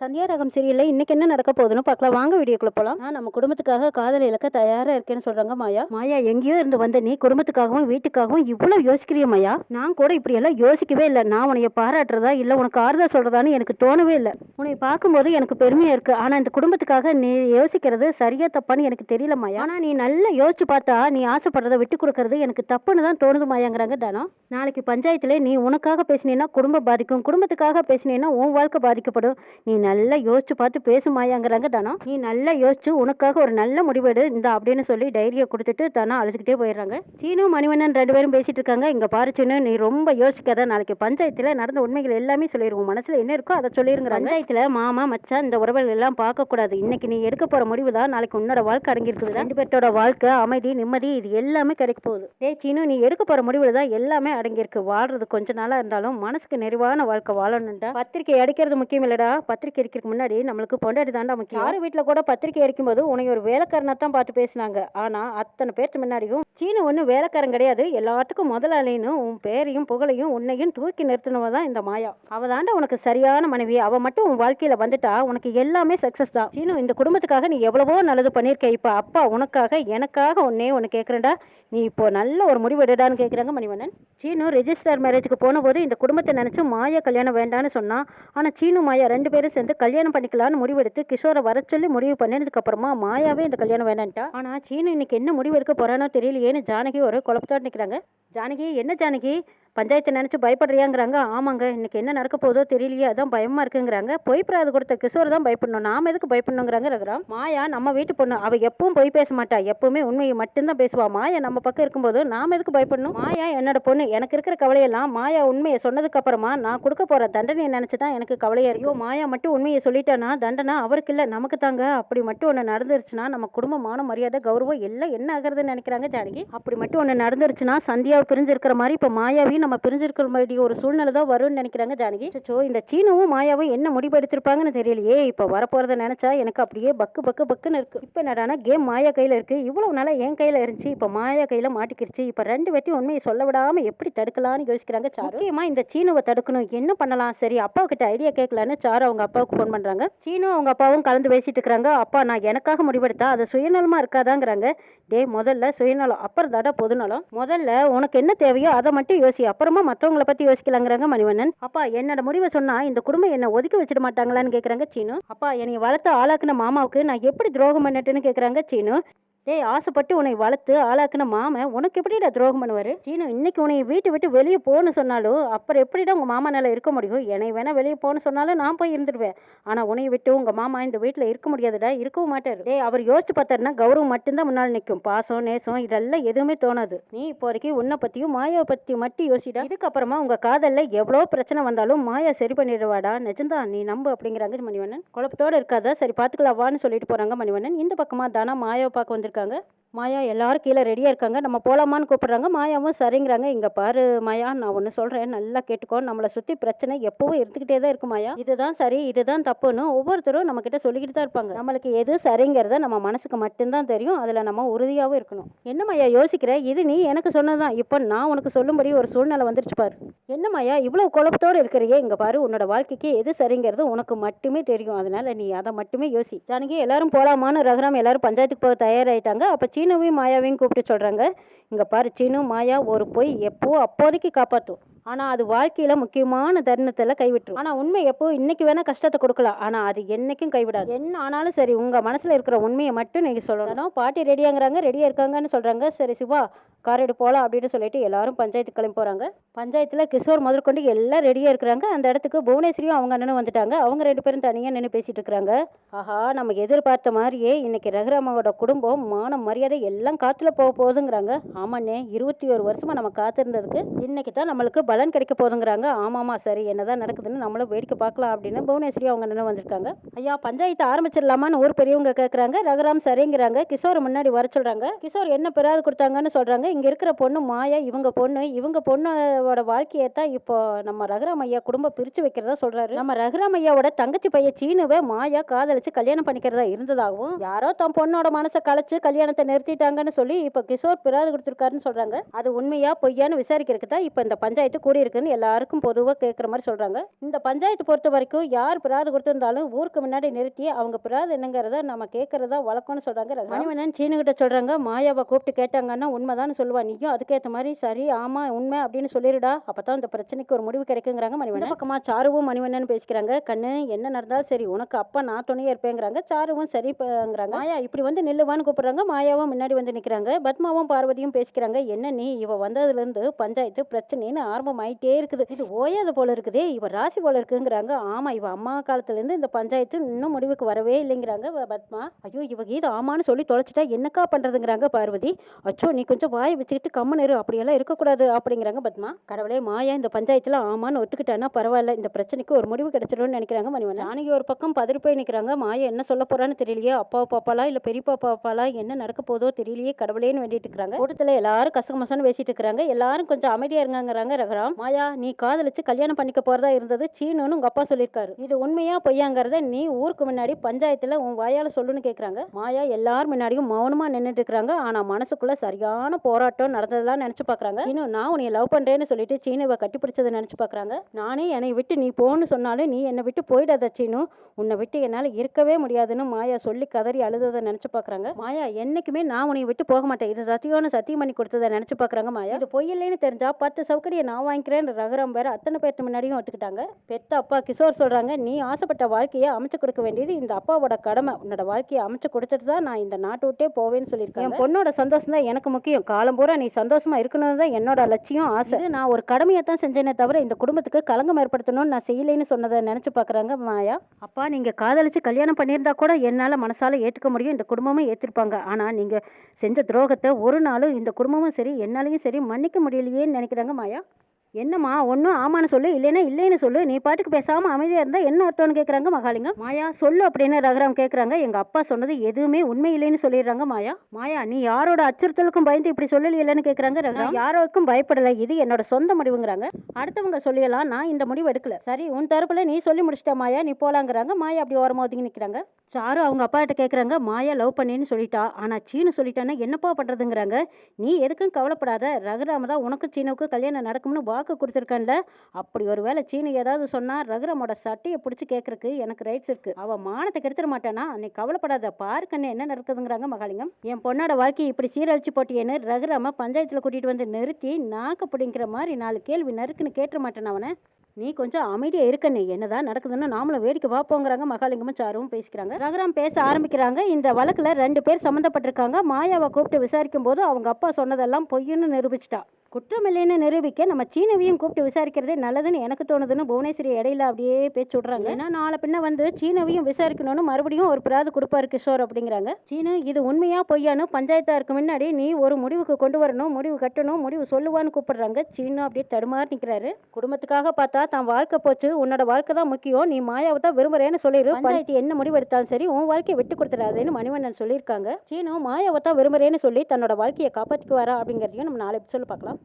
சந்தியா ரகம் சரியில்லை இன்னைக்கு என்ன நடக்க போகுதுன்னு பார்க்கலாம். வாங்க வீடியோக்குள்ள போலாம். நான் நம்ம குடும்பத்துக்காக காதல் இழக்க தயாரா இருக்கேன்னு சொல்றாங்க மாயா. மாயா எங்கேயோ இருந்து வந்த நீ குடும்பத்துக்காகவும் வீட்டுக்காகவும் இவ்வளவு யோசிக்கிறிய மாயா? நான் கூட இப்படி எல்லாம் யோசிக்கவே இல்லை. நான் உன்னைய பாராட்டுறதா இல்ல உனக்கு ஆறுதல் சொல்றதான்னு எனக்கு தோணவே இல்லை. உன்னை பார்க்கும்போது எனக்கு பெருமையா இருக்கு. ஆனா இந்த குடும்பத்துக்காக நீ யோசிக்கிறது சரியா தப்பான்னு எனக்கு தெரியல மாயா. ஆனா நீ நல்லா யோசிச்சு பார்த்தா நீ ஆசைப்படுறத விட்டு கொடுக்கறது எனக்கு தப்புன்னு தான் தோணுது மாயாங்கிறாங்க தானோ. நாளைக்கு பஞ்சாயத்துல நீ உனக்காக பேசினீன்னா குடும்பம் பாதிக்கும். குடும்பத்துக்காக பேசினீன்னா உன் வாழ்க்கை பாதிக்கப்படும். நீ நல்லா யோசிச்சு பார்த்து பேசுமாயாங்கிறாங்க தானோ. நீ நல்லா யோசிச்சு உனக்காக ஒரு நல்ல முடிவெடு இந்த அப்படின்னு சொல்லி டைரியை கொடுத்துட்டு தானே அழுதுகிட்டே போயிடுறாங்க. சீனு மணிவண்ணன் ரெண்டு பேரும் பேசிட்டு இருக்காங்க. இங்க பாரு சீனு நீ ரொம்ப யோசிக்காத. நாளைக்கு பஞ்சாயத்துல நடந்த உண்மைகள் எல்லாமே சொல்லிடுவோம் மனசுல என்ன இருக்கோ அதை சொல்லிருங்க பஞ்சாயத்துல மாமா மச்சான் இந்த உறவுகள் எல்லாம் பார்க்க கூடாது இன்னைக்கு நீ எடுக்க போற முடிவு தான் நாளைக்கு உன்னோட வாழ்க்கை அடங்கி இருக்குது ரெண்டு பேர்த்தோட வாழ்க்கை அமைதி நிம்மதி இது எல்லாமே கிடைக்க போகுது. டேய் சீனு நீ எடுக்க போற முடிவுல தான் எல்லாமே அடங்கியிருக்கு. வாழ்றது கொஞ்ச நாளா இருந்தாலும் மனசுக்கு நிறைவான வாழ்க்கை வாழணும்டா. பத்திரிக்கை அடிக்கிறது முக்கியம் இல்லடா. பத்திரிக்கை அடிக்கிறதுக்கு முன்னாடி நம்மளுக்கு பொண்டாடி தாண்டா முக்கியம். யார் வீட்டில் கூட பத்திரிக்கை அடிக்கும் போது உன்னை ஒரு வேலைக்காரனை தான் பார்த்து பேசினாங்க. ஆனால் அத்தனை பேர்த்து முன்னாடியும் சீனு ஒன்றும் வேலைக்காரன் கிடையாது. எல்லாத்துக்கும் முதலாளின்னு உன் பேரையும் புகழையும் உன்னையும் தூக்கி நிறுத்தினவ தான் இந்த மாயா. அவ தாண்டா உனக்கு சரியான மனைவி. அவ மட்டும் உன் வாழ்க்கையில வந்துட்டா உனக்கு எல்லாமே சக்சஸ் தான். சீனு இந்த குடும்பத்துக்காக நீ எவ்வளவோ நல்லது பண்ணியிருக்க. இப்போ அப்பா உனக்காக எனக்காக உன்னே ஒன்று கேட்குறேன்டா நீ இப்போ நல்ல ஒரு முடிவு எடுடான்னு கேட்குறாங்க மணிவண்ணன். சீனு ரெஜிஸ்டர் மேரேஜுக்கு போன போது இந்த குடும்பத்தை நினைச்சு மாயா கல்யாணம் வேண்டான்னு சொன்னான். ஆனால் சீனு மாயா ரெண்டு பேரும் சேர்ந்து கல்யாணம் பண்ணிக்கலாம்னு முடிவெடுத்து கிஷோரை வர சொல்லி முடிவு பண்ணினதுக்கு அப்புறமா மாயாவே இந்த கல்யாணம் வேணான்ட்டா. ஆனா சீனு இன்னைக்கு என்ன முடிவு எடுக்க போறானோ தெரியலையேன்னு ஜானகி ஒரு குழப்பத்தோடு நிக்கிறாங்க. ஜானகி என்ன ஜானகி? பஞ்சாயத்தை நினச்சி பயப்படுறியாங்கிறாங்க. ஆமாங்க இன்னைக்கு என்ன நடக்க போதோ தெரியலையே அதான் பயமாக இருக்குங்கிறாங்க. பொய் பிராது கொடுத்த கிஷோர் தான் பயப்படணும். நாம் எதுக்கு பயப்படணுங்கிறாங்க ரகுராம். மாயா நம்ம வீட்டு பொண்ணு. அவள் எப்பவும் பொய் பேச மாட்டா. எப்பவுமே உண்மையை மட்டும்தான் பேசுவா. மாயா நம்ம பக்கம் இருக்கும்போது நாம் எதுக்கு பயப்படணும்? மாயா என்னோட பொண்ணு. எனக்கு இருக்கிற கவலையெல்லாம் மாயா உண்மையை சொன்னதுக்கு அப்புறமா நான் கொடுக்க போற தண்டனையை நினச்சி தான் எனக்கு கவலையாக இருக்கும் மாயா மட்டும் உண்மையை சொல்லிட்டானா? தண்டனை அவருக்கு இல்லை நமக்கு தாங்க. அப்படி மட்டும் ஒன்று நடந்துருச்சுன்னா நம்ம குடும்பமான மரியாதை கௌரவம் எல்லாம் என்ன ஆகுறதுன்னு நினைக்கிறாங்க ஜானகி? அப்படி மட்டும் ஒன்று நடந்துருச்சுன்னா சந்தியாவை பிரிஞ்சிருக்கிற மாதிரி இப்போ மாயாவையும் நம்ம பிரிஞ்சிருக்கிற மாதிரி ஒரு சூழ்நிலை தான் வரும்னு நினைக்கிறாங்க ஜானகி. சோ இந்த சீனவும் மாயாவும் என்ன முடிவெடுத்திருப்பாங்கன்னு தெரியலையே. இப்போ வரப்போறத நினைச்சா எனக்கு அப்படியே பக்கு பக்கு பக்குன்னு இருக்கு. இப்போ என்னடானா கேம் மாயா கையில இருக்கு. இவ்வளவு நாளா என் கையில இருந்துச்சு. இப்போ மாயா கையில மாட்டிக்கிருச்சு. இப்போ ரெண்டு வெட்டி உண்மையை சொல்ல விடாம எப்படி தடுக்கலாம்னு யோசிக்கிறாங்க சாரு. முக்கியமா இந்த சீனவை தடுக்கணும். என்ன பண்ணலாம்? சரி அப்பா கிட்ட ஐடியா கேட்கலான்னு சாரு அவங்க அப்பாவுக்கு ஃபோன் பண்றாங்க. சீனும் அவங்க அப்பாவும் கலந்து பேசிட்டு இருக்காங்க. அப்பா நான் எனக்காக முடிவெடுத்தா அது சுயநலமா இருக்காதாங்கிறாங்க. டே முதல்ல சுயநலம் அப்புறம் தாடா பொதுநலம். முதல்ல உனக்கு என்ன தேவையோ அதை மட்டும் யோசி. அப்புறமா மற்றவங்கள பத்தி யோசிக்கலாங்கிறாங்க மணிவண்ணன். அப்பா என்னோட முடிவை சொன்னா இந்த குடும்பம் என்ன ஒதுக்கி வச்சிட மாட்டாங்களான்னு கேக்குறாங்க சீனு. அப்பா என்னை வளர்த்த ஆளாக்குன மாமாவுக்கு நான் எப்படி துரோகம் பண்ணட்டுன்னு கேக்குறாங்க சீனு. டேய் ஆசைப்பட்டு உன்னை வளர்த்து ஆளாக்குன மாமன் உனக்கு எப்படிடா துரோகம் பண்ணுவாரு? சீனு இன்னைக்கு உன்னை வீட்டை விட்டு வெளியே போகணும்னு சொன்னாலும் அப்புறம் எப்படிடா உங்க மாமா நிலை இருக்க முடியும்? என்னை வேணா வெளியே போகணும்னு சொன்னாலும் நான் போய் இருந்துடுவேன் ஆனா உன்னை விட்டு உங்க மாமா இந்த வீட்டுல இருக்க முடியாதுடா இருக்கவும் மாட்டாரு. டேய் அவர் யோசிச்சு பார்த்தாருன்னா கௌரவம் மட்டும்தான் முன்னால் நிற்கும் பாசம் நேசம் இதெல்லாம் எதுவுமே தோணாது. நீ இப்போதைக்கு உன்னை பத்தியும் மாயாவை பற்றி மட்டும் யோசிடா. இதுக்கப்புறமா உங்க காதல்ல எவ்வளோ பிரச்சனை வந்தாலும் மாயா சரி பண்ணிடுவாடா. நிஜம்தான் நீ நம்பு அப்படிங்கிறாங்க மணிவண்ணன். குழப்பத்தோட இருக்காதா. சரி பாத்துக்கலாம் வான்னு சொல்லிட்டு போறாங்க மணிவண்ணன். இந்த பக்கமா தானா மாயாவை பார்க்க வந்திருக்காங்க இருக்காங்க மாயா எல்லாரும் கீழே ரெடியாக இருக்காங்க. நம்ம போகலாமான்னு கூப்பிட்றாங்க. மாயாவும் சரிங்கிறாங்க. இங்கே பாரு மாயா நான் ஒன்று சொல்கிறேன் நல்லா கேட்டுக்கோ. நம்மளை சுற்றி பிரச்சனை எப்பவும் இருந்துக்கிட்டே தான் இருக்கும் மாயா. இதுதான் சரி இதுதான் தப்புன்னு ஒவ்வொருத்தரும் நம்மக்கிட்ட சொல்லிக்கிட்டு தான் இருப்பாங்க. நம்மளுக்கு எது சரிங்கிறத நம்ம மனசுக்கு மட்டும்தான் தெரியும். அதில் நம்ம உறுதியாகவும் இருக்கணும். என்ன மாயா யோசிக்கிற? இது நீ எனக்கு சொன்னதான் இப்போ நான் உனக்கு சொல்லும்படி ஒரு சூழ்நிலை வந்துருச்சு பாரு. என்ன மாயா இவ்வளோ குழப்பத்தோடு இருக்கிறியே? இங்கே பாரு உன்னோட வாழ்க்கைக்கு எது சரிங்கிறது உனக்கு மட்டுமே தெரியும். அதனால நீ அதை மட்டுமே யோசி. ஜானகி எல்லாரும் போகலாமான்னு ரகுராம் எல்லாரும் பஞ்சாயத்துக்கு போக தயாராகிட்டாங்க அப்போ சீனுவையும் மாயாவையும் கூப்பிட்டு சொல்றாங்க. இங்க பாரு சீனு மாயா ஒரு பொய் எப்போ அப்போதைக்கு காப்பாற்றும் ஆனால் அது வாழ்க்கையில் முக்கியமான தருணத்தில் கைவிட்டுரும். ஆனால் உண்மை எப்போ இன்னைக்கு வேணால் கஷ்டத்தை கொடுக்கலாம். ஆனால் அது என்னைக்கும் கைவிடாது. என்ன ஆனாலும் சரி உங்கள் மனசில் இருக்கிற உண்மையை மட்டும் நீங்கள் சொல்லணும். பாட்டி ரெடியாங்கிறாங்க ரெடியாக இருக்காங்கன்னு சொல்கிறாங்க சரி சிவா கார் எடு போகலாம் அப்படின்னு சொல்லிட்டு எல்லாரும் பஞ்சாயத்து கிளம்பி போகிறாங்க பஞ்சாயத்தில் கிஷோர் முதற்கொண்டு எல்லாம் ரெடியாக இருக்கிறாங்க. அந்த இடத்துக்கு புவனேஸ்வரியும் அவங்க அண்ணனும் வந்துட்டாங்க. அவங்க ரெண்டு பேரும் தனியாக நின்று பேசிட்டு இருக்கிறாங்க. ஆஹா நம்ம எதிர்பார்த்த மாதிரியே இன்னைக்கு ரகுராமாவோட குடும்பம் மானம் மரியாதை எல்லாம் காற்றுல போக போகுதுங்கிறாங்க. ஆமாண்ணே இருபத்தி ஒரு வருஷமாக நம்ம காத்திருந்ததுக்கு இன்னைக்கு தான் நம்மளுக்கு தான் கிடைக்க போதுங்கிறாங்க ஆமாமா சரி என்னதான் நடக்குதுன்னு நம்மளும் வேடிக்கை பார்க்கலாம் அப்படின்னு புவனேஸ்வரி அவங்க நின்று வந்திருக்காங்க. ஐயா பஞ்சாயத்து ஆரம்பிச்சிடலாமான்னு ஊர் பெரியவங்க கேட்குறாங்க ரகுராம் சரிங்கிறாங்க. கிஷோர் முன்னாடி வர சொல்றாங்க. கிஷோர் என்ன பிராது கொடுத்தாங்கன்னு சொல்றாங்க. இங்க இருக்கிற பொண்ணு மாயா இவங்க பொண்ணு. இவங்க பொண்ணோட வாழ்க்கையை தான் இப்போ நம்ம ரகுராம் ஐயா குடும்பம் பிரிச்சு வைக்கிறதா சொல்றாரு. நம்ம ரகுராம் ஐயாவோட தங்கச்சி பையன் சீனுவை மாயா காதலிச்சு கல்யாணம் பண்ணிக்கிறதா இருந்ததாகவும் யாரோ தன் பொண்ணோட மனசை கலைச்சு கல்யாணத்தை நிறுத்திட்டாங்கன்னு சொல்லி இப்போ கிஷோர் பிராது கொடுத்துருக்காருன்னு சொல்றாங்க. அது உண்மையா பொய்யான்னு விசாரிக்கிறதுக்கு தான் இப்போ இந்த பஞ்சாயத்து கூடியிருக்குன்னு எல்லாருக்கும் பொதுவாக கேட்குற மாதிரி சொல்கிறாங்க இந்த பஞ்சாயத்து பொறுத்த வரைக்கும் யார் பிராது கொடுத்திருந்தாலும் ஊருக்கு முன்னாடி நிறுத்தி அவங்க பிராது என்னங்கிறத நம்ம கேட்கறதா வழக்கம்னு சொல்கிறாங்க மணிவண்ணன் சீனுகிட்ட சொல்கிறாங்க மாயாவை கூப்பிட்டு கேட்டாங்கன்னா உண்மைதான்னு சொல்லுவா. நீயும் அதுக்கேற்ற மாதிரி சரி ஆமாம் உண்மை அப்படின்னு சொல்லிடுடா அப்போ தான் இந்த பிரச்சனைக்கு ஒரு முடிவு கிடைக்குங்கிறாங்க மணிவண்ணன் பக்கமாக சாருவும் மணிவண்ணன் பேசிக்கிறாங்க. கண்ணு என்ன நடந்தாலும் சரி உனக்கு அப்பா நான் துணையாக இருப்பேங்கிறாங்க. சாருவும் சரிங்கிறாங்க மாயா இப்படி வந்து நில்லுவான்னு கூப்பிடுறாங்க. மாயாவும் முன்னாடி வந்து நிற்கிறாங்க பத்மாவும் பார்வதியும் பேசிக்கிறாங்க. என்ன நீ இவ வந்ததுலேருந்து பஞ்சாயத்து பிரச்சனைன்னு ஆரம்பமாயிட்டே இருக்குது. இது ஓயாத போல இருக்குதே. இவ ராசி போல இருக்குங்கிறாங்க. ஆமா இவ அம்மா காலத்துலேருந்து இந்த பஞ்சாயத்து இன்னும் முடிவுக்கு வரவே இல்லைங்கிறாங்க பத்மா. ஐயோ இவ கீத ஆமான்னு சொல்லி தொலைச்சிட்டா என்னக்கா பண்றதுங்கிறாங்க பார்வதி. அச்சோ நீ கொஞ்சம் வாயை வச்சுக்கிட்டு கம்மன் இரு. அப்படியெல்லாம் இருக்கக்கூடாது அப்படிங்கிறாங்க பத்மா. கடவுளே மாயா இந்த பஞ்சாயத்துல ஆமான்னு ஒத்துக்கிட்டான்னா பரவாயில்ல. இந்த பிரச்சனைக்கு ஒரு முடிவு கிடைச்சிடும்னு நினைக்கிறாங்க மணிவன் ஜானகி ஒரு பக்கம் பதறி போய் நிற்கிறாங்க மாயா என்ன சொல்ல போறான்னு தெரியலையே. அப்பா பாப்பாலா இல்ல பெரியப்பா பாப்பாலா என்ன நடக்க போதோ தெரியலையே கடவுளேன்னு வேண்டிட்டு இருக்காங்க கூட்டத்துல எல்லாரும் கசகமசான்னு பேசிட்டு இருக்காங்க எல்லாரும் கொஞ்சம் அமைதியா இருங்கிறாங்க ரகுராம் மாயா நீ காதலிச்சு கல்யாணம் பண்ணிக்க போறதா இருந்தது சீனுன்னு உங்க அப்பா சொல்லியிருக்காரு. இது உண்மையா பொய்யாங்கிறத நீ ஊருக்கு முன்னாடி பஞ்சாயத்துல உன் வாயால சொல்லுன்னு கேக்குறாங்க. மாயா எல்லார் முன்னாடியும் மௌனமா நின்னுட்டு இருக்காங்க ஆனா மனசுக்குள்ள சரியான போராட்டம் நடந்ததெல்லாம் நினைச்சு பாக்குறாங்க. சீனு நான் உன்னை லவ் பண்றேன்னு சொல்லிட்டு சீனுவை கட்டி பிடிச்சதை நினைச்சு பாக்குறாங்க. நானே என்னை விட்டு நீ போன்னு சொன்னாலும் நீ என்னை விட்டு போயிடாத சீனு. உன்னை விட்டு என்னால இருக்கவே முடியாதுன்னு மாயா சொல்லி கதறி அழுததை நினைச்சு பாக்குறாங்க. மாயா என்னைக்குமே நான் உன்னை விட்டு போக மாட்டேன். இது சத்தியோன்னு சத்தியம் பண்ணி கொடுத்ததை நினைச்சு பாக்குறாங்க மாயா. இது பொய் இல்லைன்னு தெரிஞ்சா பத்து சவுக்கடியை நான் வாங்கிக்கிறேன்னு ரகுராம் வேற அத்தனை பேர்த்து முன்னாடியும் ஒத்துக்கிட்டாங்க. பெத்த அப்பா கிஷோர் சொல்றாங்க நீ ஆசைப்பட்ட வாழ்க்கையை அமைச்சு கொடுக்க வேண்டியது இந்த அப்பாவோட கடமை. உன்னோட வாழ்க்கையை அமைச்சு கொடுத்துட்டு தான் நான் இந்த நாட்டை விட்டே போவேன்னு சொல்லியிருக்கேன் என் பொண்ணோட சந்தோஷம் தான் எனக்கு முக்கியம். காலம் பூரா நீ சந்தோஷமா இருக்கணும் தான் என்னோட லட்சியம் ஆசை. நான் ஒரு கடமையை தான் செஞ்சேனே தவிர இந்த குடும்பத்துக்கு களங்கம் ஏற்படுத்தணும்னு நான் செய்யலைன்னு சொன்னதை நினைச்சு பாக்குறாங்க மாயா. அப்பா நீங்க காதலிச்சு கல்யாணம் பண்ணியிருந்தா கூட என்னால மனசால ஏத்துக்க முடியும். இந்த குடும்பமும் ஏத்திருப்பாங்க. ஆனா நீங்க செஞ்ச துரோகத்தை ஒரு நாளும் இந்த குடும்பமும் சரி என்னாலையும் சரி மன்னிக்க முடியலையேன்னு நினைக்கிறாங்க மாயா. என்னம்மா ஒன்றும் ஆமான்னு சொல்லு இல்லைன்னா இல்லைன்னு சொல்லு. நீ பாட்டுக்கு பேசாம அமைதியா இருந்தா என்ன அர்த்தம்னு கேக்குறாங்க மகாலிங்கம்? மாயா சொல்லு அப்படின்னு ரகுராம் கேக்குறாங்க. எங்க அப்பா சொன்னது எதுவுமே உண்மை இல்லைன்னு சொல்லிடுறாங்க மாயா. மாயா நீ யாரோட அச்சுறுத்தலுக்கும் பயந்து இப்படி சொல்லலையேன்னு கேக்குறாங்க ரகுராம். யாரோக்கும் பயப்படல இது என்னோட சொந்த முடிவுங்கிறாங்க. அடுத்தவங்க சொல்லியலாம் நான் இந்த முடிவு எடுக்கல. சரி உன் தரப்புல நீ சொல்லி முடிச்சிட்ட மாயா நீ போலாங்கிறாங்க. மாயா அப்படி ஓரமா ஒதுங்கி நிக்கிறாங்க. சாரு அவங்க அப்பா கிட்ட கேக்குறாங்க மாயா லவ் பண்ணேன்னு சொல்லிட்டா. ஆனா சீனு சொல்லிட்டான்னா என்னப்பா பண்றதுங்கிறாங்க. நீ எதுக்கும் கவலைப்படாத ரகுராம தான் உனக்கு சீனுவுக்கு கல்யாணம் நடக்கும்னு வாக்கு கொடுத்துருக்கான்ல? அப்படி ஒரு வேளை சீனு ஏதாவது சொன்னால் ரகுரமோட சட்டையை பிடிச்சி கேட்கறக்கு எனக்கு ரைட்ஸ் இருக்கு. அவள் மானத்தை கெடுத்துட மாட்டானா? நீ கவலைப்படாத பாருக்கண்ணு என்ன நடக்குதுங்கிறாங்க மகாலிங்கம். என் பொண்ணோட வாழ்க்கையை இப்படி சீரழிச்சு போட்டியேன்னு ரகுராம பஞ்சாயத்தில் கூட்டிகிட்டு வந்து நிறுத்தி நாக்க பிடிங்கிற மாதிரி நாலு கேள்வி நறுக்குன்னு கேட்டுற மாட்டேன் அவனை? நீ கொஞ்சம் அமைதியா இருக்கண்ணே என்னதான் நடக்குதுன்னு நாமளும் வேடிக்கை பார்ப்போங்கிறாங்க மகாலிங்கமும் சாரும் பேசிக்கிறாங்க. ரகுராம் பேச ஆரம்பிக்கிறாங்க. இந்த வழக்குல ரெண்டு பேர் சம்மந்தப்பட்டிருக்காங்க மாயாவை கூப்பிட்டு விசாரிக்கும் போது அவங்க அப்பா சொன்னதெல்லாம் பொய்யுன்னு நிரூபிச்சிட்டா. குற்றமில்லைன்னு நிரூபிக்க நம்ம சீனவையும் கூப்பிட்டு விசாரிக்கிறதே நல்லதுன்னு எனக்கு தோணுதுன்னு புவனேஸ்வரி இடையில அப்படியே பேச்சு விடுறாங்க. ஏன்னா நாளை பின்ன வந்து சீனவையும் விசாரிக்கணும்னு மறுபடியும் ஒரு பிராது கொடுப்பாரு கிஷோர் அப்படிங்கிறாங்க. சீனு இது உண்மையா பொய்யான்னு பஞ்சாயத்தாருக்கு முன்னாடி நீ ஒரு முடிவுக்கு கொண்டு வரணும் முடிவு கட்டணும் முடிவு சொல்லுவான்னு கூப்பிடுறாங்க. சீனு அப்படியே தடுமாறி நிக்கிறாரு. குடும்பத்துக்காக பார்த்தா தான் வாழ்க்கை போச்சு உன்னோட வாழ்க்கை தான் முக்கியம் நீ மாயாவை தான் விரும்புறேன்னு சொல்லிடு பஞ்சாயத்து என்ன முடிவு எடுத்தாலும் சரி உன் வாழ்க்கையை விட்டு கொடுத்துடாதேன்னு மணிவண்ணன் சொல்லியிருக்காங்க. சீனு மாயாவை தான் விரும்புறேன்னு சொல்லி தன்னோட வாழ்க்கையை காப்பாற்றிக்குவாரா அப்படிங்கிறதையும் நம்ம நாளை சொல்ல பார்க்கலாம்.